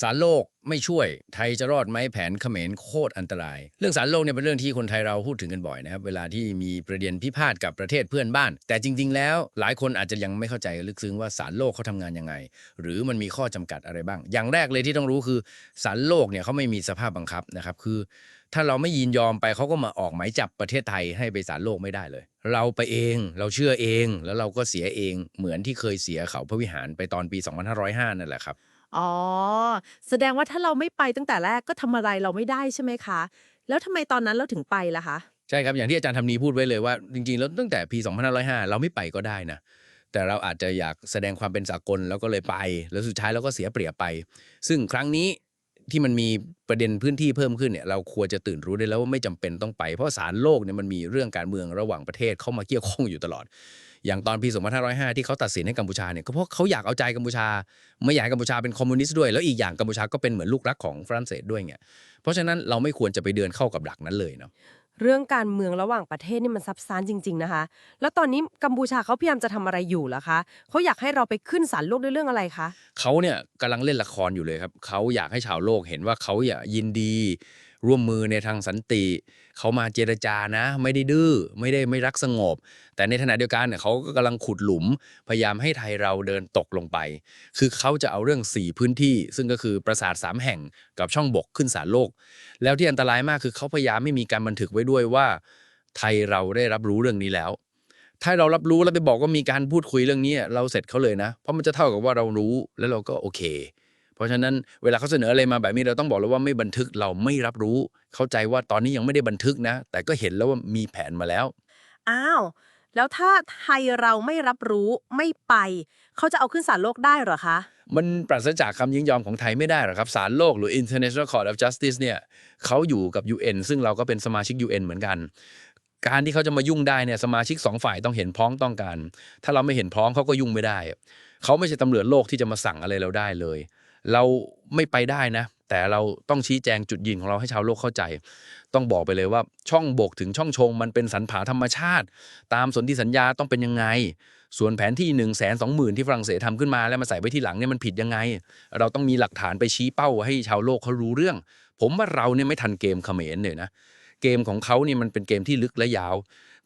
สารโลกไม่ช่วย ไทยจะรอดไหมแผนเขมรโคตรอันตราย เรื่องสารโลกเนี่ยเป็นเรื่องที่คนไทยเราพูดถึงกันบ่อยนะครับ เวลาที่มีประเด็นพิพาทกับประเทศเพื่อนบ้าน แต่จริง ๆ แล้วหลายคนอาจจะยังไม่เข้าใจลึกซึ้งว่าสารโลกเขาทำงานยังไง หรือมันมีข้อจำกัดอะไรบ้าง อย่างแรกเลยที่ต้องรู้คือสารโลกเนี่ยเขาไม่มีสภาพบังคับนะครับคือ ถ้าเราไม่ยินยอมไปเขาก็มาออกหมายจับประเทศไทยให้ไปศาลโลกไม่ได้เลย เราไปเองเราเชื่อเองแล้วเราก็เสียเองเหมือนที่เคยเสียเขาพระวิหารไปตอนปี 2505นั่นแหละครับ อ๋อ แสดงว่าถ้าเราไม่ไปตั้งแต่แรกก็ทำอะไรเราไม่ได้ใช่ไหมคะ แล้วทำไมตอนนั้นเราถึงไปล่ะคะ ใช่ครับอย่างที่อาจารย์ทำนีพูดไว้เลยว่า จริงๆ แล้วตั้งแต่ปี 2505 เราไม่ไปก็ได้นะ แต่เราอาจจะอยากแสดงความเป็นสากลแล้วก็เลยไป แล้วสุดท้ายเราก็เสียเปรียบไป ซึ่งครั้งนี้ที่มันมีประเด็นพื้นที่เพิ่มขึ้นเนี่ยเราควรจะตื่นรู้ได้แล้วว่าไม่จำเป็นต้องไป เพราะสารโลกเนี่ยมันมีเรื่องการเมืองระหว่างประเทศเข้ามาเกี่ยวข้องอยู่ตลอด อย่างตอนปี 2505 ที่เขาตัดสินให้กัมพูชาเนี่ยก็เพราะเขาอยากเอาใจกัมพูชา ไม่อยากให้กัมพูชาเป็นคอมมิวนิสต์ด้วย แล้วอีกอย่างกัมพูชาก็เป็นเหมือนลูกรักของฝรั่งเศสด้วยไงเพราะฉะนั้นเราไม่ควรจะไปเดินเข้ากับดักนั้นเลยเนาะเรื่องการเมืองระหว่างประเทศนี่มันซับซ้อนจริง ๆนะคะ แล้วตอนนี้กัมพูชาเขาพยายามจะทำอะไรอยู่ล่ะคะเขาอยากให้เราไปขึ้นศาลโลกด้วยเรื่องอะไรคะเขาเนี่ยกำลังเล่นละครอยู่เลยครับเขาอยากให้ชาวโลกเห็นว่าเขาอยากยินดี ร่วมมือในทางสันติ เขามาเจรจานะ ไม่ได้ดื้อไม่ได้ไม่รักสงบ แต่ในขณะเดียวกันเนี่ยเขาก็กำลังขุดหลุม พยายามให้ไทยเราเดินตกลงไป คือเขาจะเอาเรื่อง 4 พื้นที่ ซึ่งก็คือปราสาท3แห่งกับช่องบกขึ้นศาลโลก แล้วที่อันตรายมากคือเขาพยายามไม่มีการบันทึกไว้ด้วยว่า ไทยเราได้รับรู้เรื่องนี้แล้วถ้าเรารับรู้แล้วไปบอกว่ามีการพูดคุยเรื่องนี้เราเสร็จเขาเลยนะ เพราะมันจะเท่ากับว่าเรารู้แล้วเราก็โอเค เพราะฉะนั้นเวลาเขาเสนออะไรมาแบบนี้เราต้องบอกเลยว่าไม่บันทึกเราไม่รับรู้ เข้าใจว่าตอนนี้ยังไม่ได้บันทึกนะ แต่ก็เห็นแล้วว่ามีแผนมาแล้ว อ้าว แล้วถ้าไทยเราไม่รับรู้ไม่ไป เขาจะเอาขึ้นศาลโลกได้เหรอคะ มันปราศจากคำยินยอมของไทยไม่ได้หรอกครับศาลโลกหรือ International Court of Justice เนี่ยเขาอยู่กับ UN ซึ่งเราก็เป็นสมาชิก UN เหมือนกันการที่เขาจะมายุ่งได้เนี่ยสมาชิกสองฝ่ายต้องเห็นพ้องต้องกันถ้าเราไม่เห็นพ้องเขาก็ยุ่งไม่ได้ เขาไม่ใช่ตำรวจโลกที่จะมาสั่งอะไรเราได้เลย เราไม่ไปได้นะ แต่เราต้องชี้แจงจุดยืนของเราให้ชาวโลกเข้าใจ ต้องบอกไปเลยว่าช่องบกถึงช่องชงมันเป็นสรรผาธรรมชาติ ตามสนธิสัญญาต้องเป็นยังไง ส่วนแผนที่1นึ่งแสนสองหมื่นที่ฝรั่งเศสทำขึ้นมาแล้วมาใส่ไว้ที่หลังเนี่ยมันผิดยังไง เราต้องมีหลักฐานไปชี้เป้าให้ชาวโลกเขารู้เรื่อง ผมว่าเราเนี่ยไม่ทันเกมเขมรเลยนะเกมของเขาเนี่ยมันเป็นเกมที่ลึกและยาว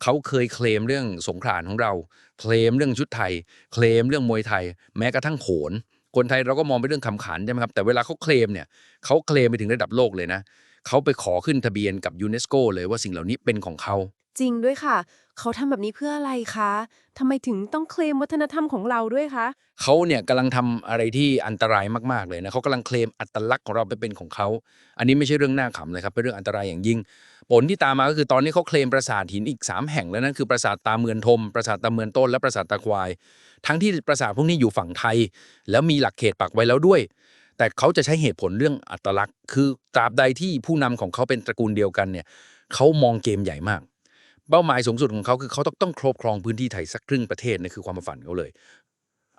เขาเคยเคลมเรื่องสงครามของเรา เคลมเรื่องชุดไทย เคลมเรื่องมวยไทย แม้กระทั่งโขน คนไทยเราก็มองเป็นเรื่องขำขันใช่ไหมครับแต่เวลาเขาเคลมเนี่ยเขาเคลมไปถึงระดับโลกเลยนะเขาไปขอขึ้นทะเบียนกับยูเนสโกเลยว่าสิ่งเหล่านี้เป็นของเขา จริงด้วยค่ะ เขาทำแบบนี้เพื่ออะไรคะทำไมถึงต้องเคลมวัฒนธรรมของเราด้วยคะ เขาเนี่ยกำลังทำอะไรที่อันตรายมากๆเลยนะเขากำลังเคลมอัตลักษณ์ของเราไปเป็นของเขา อันนี้ไม่ใช่เรื่องน่าขำเลยครับเป็นเรื่องอันตรายอย่างยิ่ง ผลที่ตามมาก็คือตอนนี้เขาเคลมปราสาทหินอีก 3 แห่งแล้วนั่นคือปราสาทตาเมือนทม ปราสาทตาเมือนต้นและปราสาทตาควาย ทั้งที่ปราสาทพวกนี้อยู่ฝั่งไทย แล้วมีหลักเขตปักไว้แล้วด้วย แต่เขาจะใช้เหตุผลเรื่องอัตลักษณ์ คือตราบใดที่ผู้นำของเขาเป็นตระกูลเดียวกันเนี่ยเขามองเกมใหญ่มาก เป้าหมายสูงสุดของเขาคือเขาต้องต้องครอบครองพื้นที่ไทยสักครึ่งประเทศนี่คือความฝันเขาเลย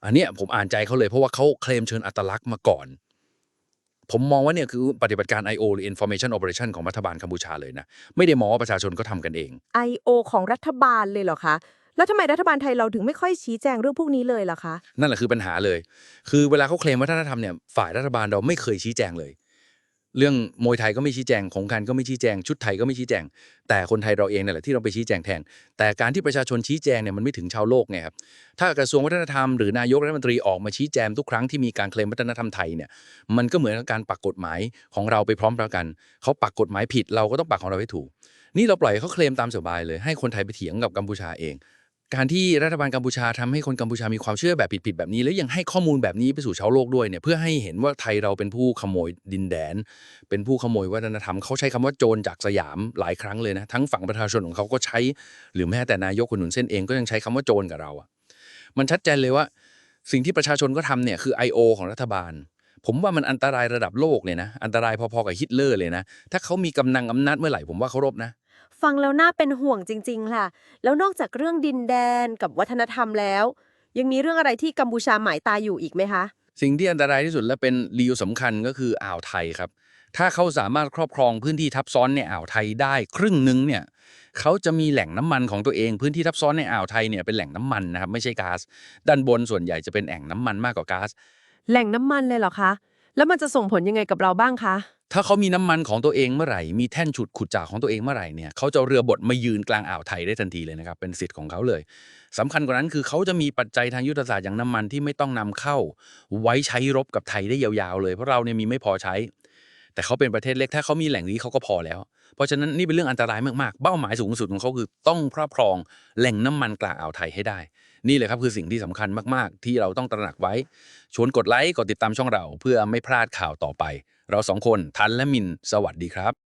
อันเนี้ยผมอ่านใจเขาเลยเพราะว่าเขาเคลมเชิญอัตลักษณ์มาก่อน ผมมองว่าเนี่ยคือปฏิบัติการ I.O. หรือ Information Operation ของรัฐบาลกัมพูชาเลยนะ ไม่ได้มองว่าประชาชนก็ทำกันเอง I.O. ของรัฐบาลเลยเหรอคะแล้วทำไมรัฐบาลไทยเราถึงไม่ค่อยชี้แจงเรื่องพวกนี้เลยล่ะคะ นั่นแหละคือปัญหาเลย คือเวลาเขาเคลมวัฒนธรรมเนี่ยฝ่ายรัฐบาลเราไม่เคยชี้แจงเลย เรื่องมวยไทยก็ไม่ชี้แจงของการก็ไม่ชี้แจง ชุดไทยก็ไม่ชี้แจง แต่คนไทยเราเองนั่แหละที่เราไปชี้แจงแทน แต่การที่ประชาชนชี้แจงเนี่ยมันไม่ถึงชาวโลกไงครับถ้ากระทรวงวัฒนธรรมหรือนายกรัฐมนตรีออกมาชี้แจงทุกครั้งที่มีการเคลมวัฒนธรรมไทยเนี่ยมันก็เหมือนกับการปักกฎหมายของเราไปพร้อมกันเขาปักกฎหมายผิดเราก็ต้องปักของเราให้ถูก นี่เราปล่อยเขาเคลมตามสบายเลยให้คนไทยไปเถียงกับกัมพูชาเอง การที่รัฐบาลกัมพูชาทำให้คนกัมพูชามีความเชื่อแบบผิดๆแบบนี้ แล้วยังให้ข้อมูลแบบนี้ไปสู่ชาวโลกด้วยเนี่ยเพื่อให้เห็นว่าไทยเราเป็นผู้ขโมยดินแดน เป็นผู้ขโมยวัฒนธรรมเขาใช้คำว่าโจรจากสยามหลายครั้งเลยนะทั้งฝั่งประชาชนของเขาก็ใช้ หรือแม้แต่นายกคนหนุนเส้นเองก็ยังใช้คำว่าโจรกับเราอะมันชัดเจนเลยว่า สิ่งที่ประชาชนก็ทำเนี่ยคือ I.O. ของรัฐบาลผมว่ามันอันตรายระดับโลกเลยนะ อันตรายพอๆกับฮิตเลอร์เลยนะ ถ้าเขามีกำลังอำนาจเมื่อไหร่ผมว่าเขารบนะ ฟังแล้วน่าเป็นห่วงจริง ๆ ค่ะ แล้วนอกจากเรื่องดินแดนกับวัฒนธรรมแล้ว ยังมีเรื่องอะไรที่กัมพูชาหมายตาอยู่อีกไหมคะ สิ่งที่อันตรายที่สุดและเป็นรีวสำคัญก็คืออ่าวไทยครับ ถ้าเขาสามารถครอบครองพื้นที่ทับซ้อนในอ่าวไทยได้ครึ่งหนึ่งเนี่ยเขาจะมีแหล่งน้ำมันของตัวเองพื้นที่ทับซ้อนในอ่าวไทยเนี่ยเป็นแหล่งน้ำมันนะครับไม่ใช่ก๊าซด้านบนส่วนใหญ่จะเป็นแอ่งน้ำมันมากกว่าก๊าซแหล่งน้ำมันเลยเหรอคะ แล้วมันจะส่งผลยังไงกับเราบ้างคะ ถ้าเขามีน้ำมันของตัวเองเมื่อไหร่ มีแท่นฉุดขุดจากของตัวเองเมื่อไหร่เนี่ยเขาจะเรือบดมายืนกลางอ่าวไทยได้ทันทีเลยนะครับ เป็นสิทธิ์ของเขาเลยสำคัญกว่านั้นคือเขาจะมีปัจจัยทางยุทธศาสตร์อย่างน้ำมันที่ไม่ต้องนำเข้า ไว้ใช้รบกับไทยได้ยาวๆเลย เพราะเราเนี่ยมีไม่พอใช้ แต่เขาเป็นประเทศเล็กถ้าเขามีแหล่งนี้เขาก็พอแล้ว เพราะฉะนั้นนี่เป็นเรื่องอันตรายมากๆ เป้าหมายสูงสุดของเขาคือต้องครอบครองแหล่งน้ำมันกลางอ่าวไทยให้ได้ นี่เลยครับคือสิ่งที่สำคัญมากๆ ที่เราต้องตระหนักไว้ ชวนกดไลค์กดติดตามช่องเรา เพื่อไม่พลาดข่าวต่อไป เราสองคนทันและมินสวัสดีครับ